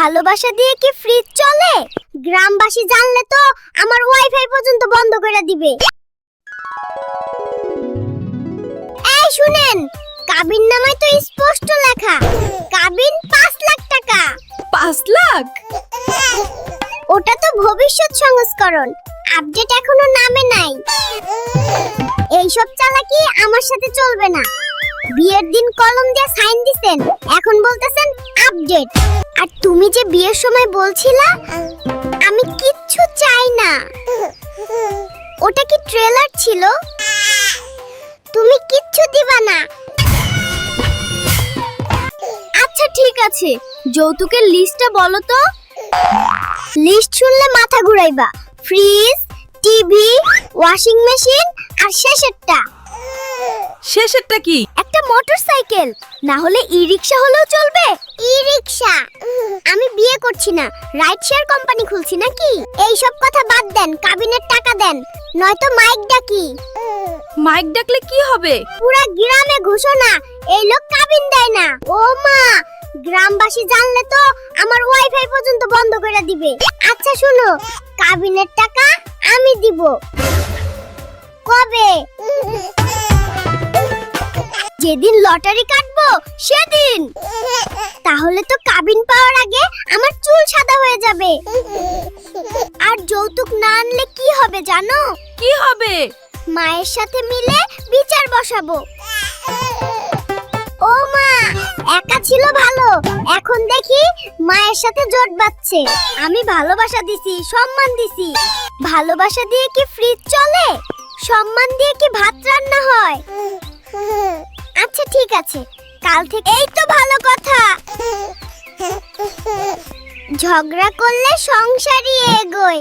ভালোবাসা দিয়ে কি ফ্রিজ চলে? গ্রামবাসী জানলে তো আমার ওয়াইফাই পর্যন্ত বন্ধ করে দিবে। এই শুনেন কাবিন নামে তো স্পষ্ট লেখা। কাবিন পাঁচ লাখ টাকা। পাঁচ লাখ? ওটা তো ভবিষ্যৎ সংস্করণ আপডেট এখনও নামে নাই। এইসব চালাকি আমার সাথে চলবে না। বিয়ের দিন কলম দিয়ে সাইন দিছেন। এখন বলতেছেন আপডেট। আর তুমি যে বিয়ের সময় বলছিলা, আমি কিচ্ছু চাই না। ওটা কি ট্রেলার ছিল? তুমি কিচ্ছু দিবা না। আচ্ছা ঠিক আছে। যৌতুকের লিস্টটা বলো তো। লিস্ট শুনলে মাথা ঘুরাইবা। ফ্রিজ টিভি ওয়াশিং মেশিন আর শেষেরটা। শেষেরটা কি? একটা মোটরসাইকেল। না হলে ই রিক্সা হলেও চলবে। ই রিক্সা আমি বিয়ে করছি না। রাইড শেয়ার কোম্পানি খুলছি নাকি? এই সব কথা বাদ দেন কাবিনের টাকা দেন। নয়তো মাইক ডাকি। মাইক ডাকলে কি হবে? পুরা গ্রামে ঘোষণা এই লোক কাবিন দেয় না। ও মা গ্রামবাসী জানলে তো আমার ওয়াইফাই পর্যন্ত বন্ধ করে দিবে। আচ্ছা শুনো কাবিনের টাকা আমি দিব। কবে? যেদিন লটারি কাটবো সেদিন। তাহলে তো কাবিন পাওয়ার আগে আমার চুল সাদা হয়ে যাবে। আর যৌতুক না আনলে কি হবে জানো? কি হবে? মায়ের সাথে মিলে বিচার বসাবো। ও মা একা ছিল ভালো। এখন দেখি মায়ের সাথে জোট বাচ্ছে আমি ভালোবাসা দিছি সম্মান দিছি। ভালোবাসা দিয়ে কি ফ্রিজ চলে? সম্মান দিয়ে কি ভাত রান্না হয়? ঠিক আছে। কাল থেকে এই তো ভালো কথা। ঝগড়া করলে সংসারই এগোয়।